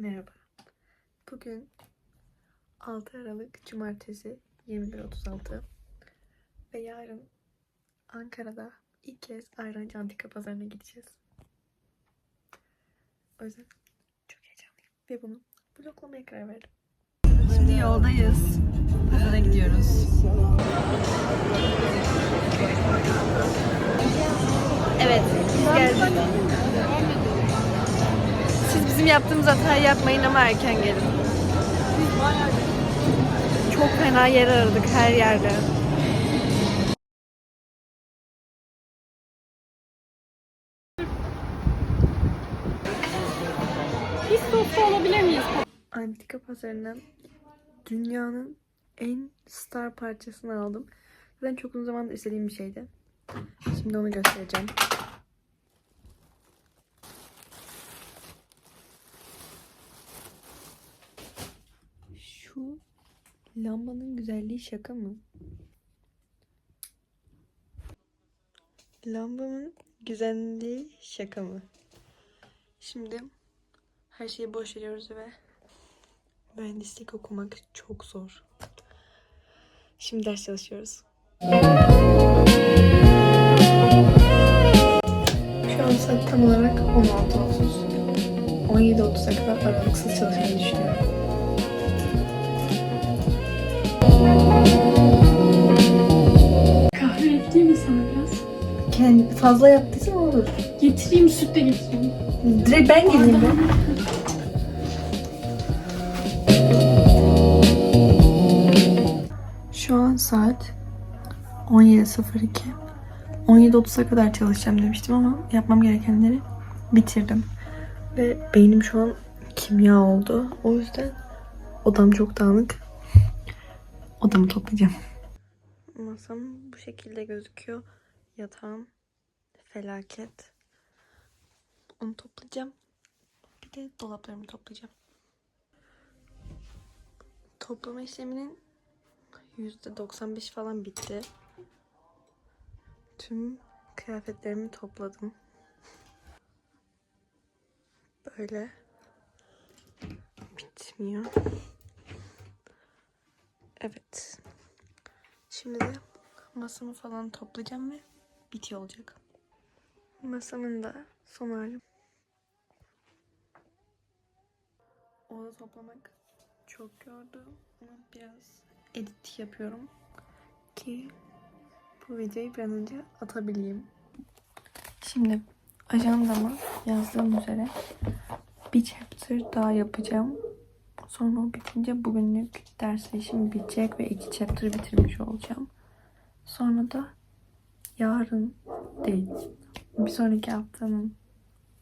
Merhaba. Bugün 6 Aralık Cumartesi 21.36 ve yarın Ankara'da ilk kez Ayrancı Antika Pazarı'na gideceğiz. O yüzden çok heyecanlıyım ve bunu vloglamaya karar verdim. Şimdi yoldayız. Pazara gidiyoruz. Evet, geldik. Bizim yaptığımız hatayı yapmayın ama erken gelin. Çok fena yer aradık her yerde. Biz soslu olabilir miyiz? Antika pazarından dünyanın en star parçasını aldım. Zaten çok uzun zamandır istediğim bir şeydi. Şimdi onu göstereceğim. Şu lambanın güzelliği şaka mı? Lambamın güzelliği şaka mı? Şimdi her şeyi boş veriyoruz ve mühendislik okumak çok zor. Şimdi ders çalışıyoruz. Şu an saat tam olarak 16.30. 17.30'a kadar aralıksız çalışmayı düşünüyorum. Fazla yaptıysan olur. Getireyim, süt de getireyim. Direkt ben geleyim ben. Şu an saat 17.02. 17.30'a kadar çalışacağım demiştim ama yapmam gerekenleri bitirdim. Ve beynim şu an kimya oldu. O yüzden odam çok dağınık. Odamı toplayacağım. Masam bu şekilde gözüküyor. Yatağım felaket. Onu toplayacağım. Bir de dolaplarımı toplayacağım. Toplama işleminin %95 falan bitti. Tüm kıyafetlerimi topladım. Böyle bitmiyor. Evet. Şimdi de masamı falan toplayacağım ve bitiyor olacak. Masamın da son hali. Oda toplamak çok yordu. Ama biraz edit yapıyorum. Ki bu videoyu bir an önce atabileyim. Şimdi ajandama yazdığım üzere bir chapter daha yapacağım. Sonra o bitince bugünlük ders işim bitecek ve iki chapter bitirmiş olacağım. Sonra da yarın değil. Bir sonraki haftanın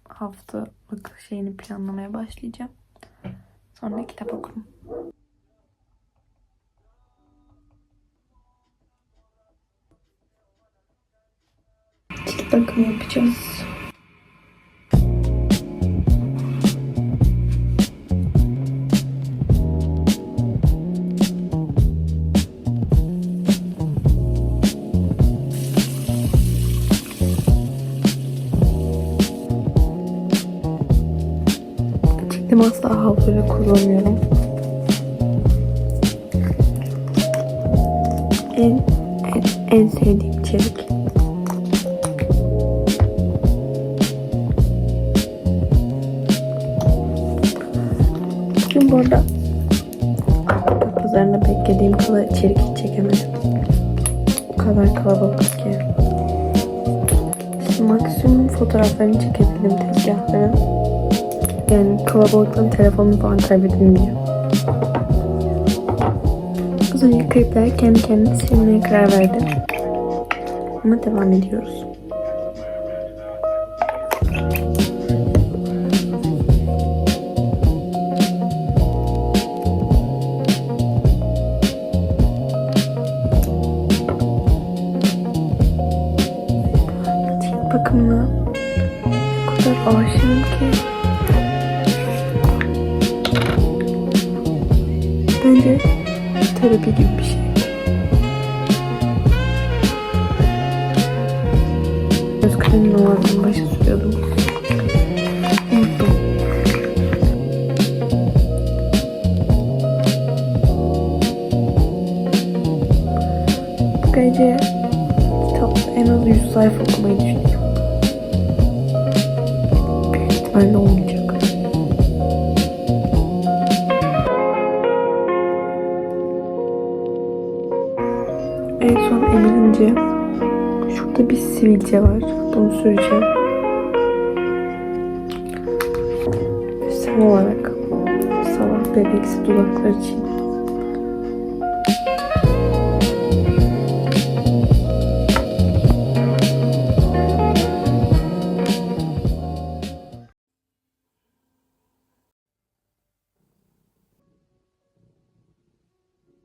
haftalık şeyini planlamaya başlayacağım. Sonra kitap okurum. Cilt bakımı yapacağız. Çektim asla havluyla kullanıyorum. En, en, en sevdiğim içerik. Bugün bu arada pazarında beklediğim kadar içerik hiç çekemedim. O kadar kalabalık ki. Maksimum fotoğraflarını çekebildim tezgahların. Yani kalabalıktan telefonumu falan diye. Az önce klipler kendi kendine silmeye karar verdim. Ama devam ediyoruz. Bakımına o kadar aşığım ki korku gibi bir şey. Özgür'ün namazını başa sürüyordum. Bu gece kitapta en az 100 sayfa okumayı düşünüyorum. Büyük ihtimalle olmayacak. Şurada bir sivilce var. Bunu süreceğim. Son olarak sabah bebeksi dudaklar için